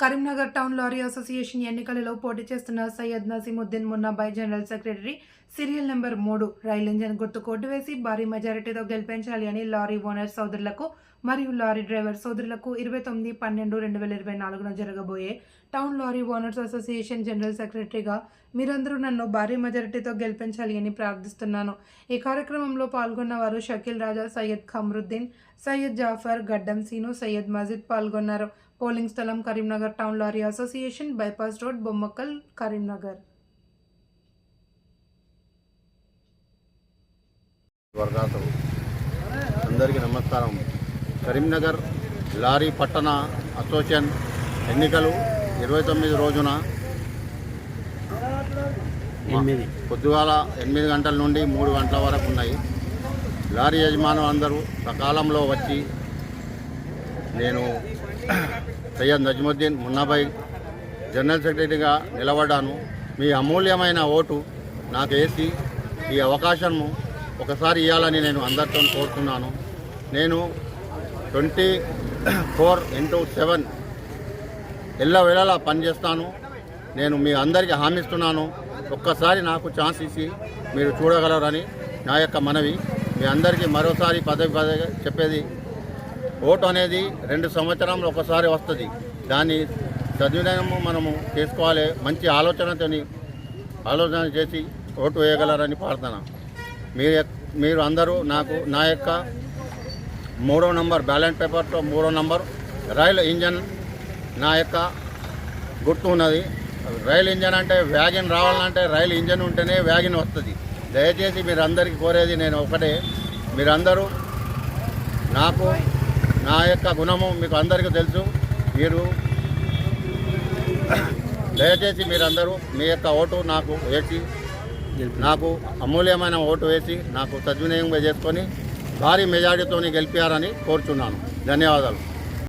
Karimnagar town lorry association ఎన్నికలలో పోటీ చేస్తున్న Syed Naseemuddin Munnabhai general secretary serial number మూడు రైల్ ఇంజన్ గుర్తు కోటు వేసి భారీ మెజారిటీతో గెలిపించాలి అని లారీ ఓనర్ సోదరులకు మరియు లారీ డ్రైవర్ సోదరులకు ఇరవై తొమ్మిది పన్నెండు రెండు వేల ఇరవై నాలుగున జరగబోయే town lorry owners association general సెక్రటరీగా మీరందరూ నన్ను భారీ మెజారిటీతో గెలిపించాలి అని ప్రార్థిస్తున్నాను. ఈ కార్యక్రమంలో పాల్గొన్న వారు షకీల్ రాజా సయ్యద్ ఖమ్రుద్దీన్ సయ్యద్ జాఫర్ గడ్డం సీను సయ్యద్ మజిద్ పాల్గొన్నారు. పోలింగ్ స్థలం Karimnagar town lorry association bypass road Bommakkal Karimnagar. వర్గాలు అందరికీ నమస్కారం. కరీంనగర్ లారీ పట్టణ అసోసియేషన్ ఎన్నికలు ఇరవై తొమ్మిది రోజున పొద్దుగాల ఎనిమిది గంటల నుండి మూడు గంటల వరకు ఉన్నాయి. లారీ యజమానులు అందరూ సకాలంలో వచ్చి నేను సయ్యద్ నజ్ముద్దీన్ మున్నాబాయ్ జనరల్ సెక్రటరీగా నిలబడ్డాను. మీ అమూల్యమైన ఓటు నాకు వేసి ఈ అవకాశము ఒకసారి ఇవ్వాలని నేను అందరితో కోరుతున్నాను. నేను ట్వంటీ ఫోర్ ఇంటూ సెవెన్ ఎల్లవేళలా పనిచేస్తాను. నేను మీ అందరికీ హామీస్తున్నాను. ఒక్కసారి నాకు ఛాన్స్ ఇచ్చి మీరు చూడగలరని నా యొక్క మనవి. మీ అందరికీ మరోసారి పదవి పదవి చెప్పేది ఓటు అనేది రెండు సంవత్సరంలో ఒకసారి వస్తుంది. దాన్ని సద్వినియోగము మనము చేసుకోవాలి. మంచి ఆలోచనతోని ఆలోచన చేసి ఓటు వేయగలరని ప్రార్థన. మీరు మీరు అందరూ నాకు నా యొక్క మూడో నంబర్ బ్యాలెన్స్ పేపర్తో మూడో నంబర్ రైలు ఇంజన్ నా యొక్క గుర్తు ఉన్నది. రైలు ఇంజన్ అంటే వ్యాగిన్ రావాలంటే రైలు ఇంజన్ ఉంటేనే వ్యాగిన్ వస్తుంది. దయచేసి మీరు అందరికీ కోరేది నేను ఒకటే. మీరందరూ నాకు నా యొక్క గుణము మీకు అందరికీ తెలుసు. మీరు దయచేసి మీరందరూ మీ యొక్క ఓటు నాకు వేసి నాకు అమూల్యమైన ఓటు వేసి నాకు సద్వినియోగంగా చేసుకొని భారీ మెజారిటీతో గెలిపారని కోరుచున్నాను. ధన్యవాదాలు.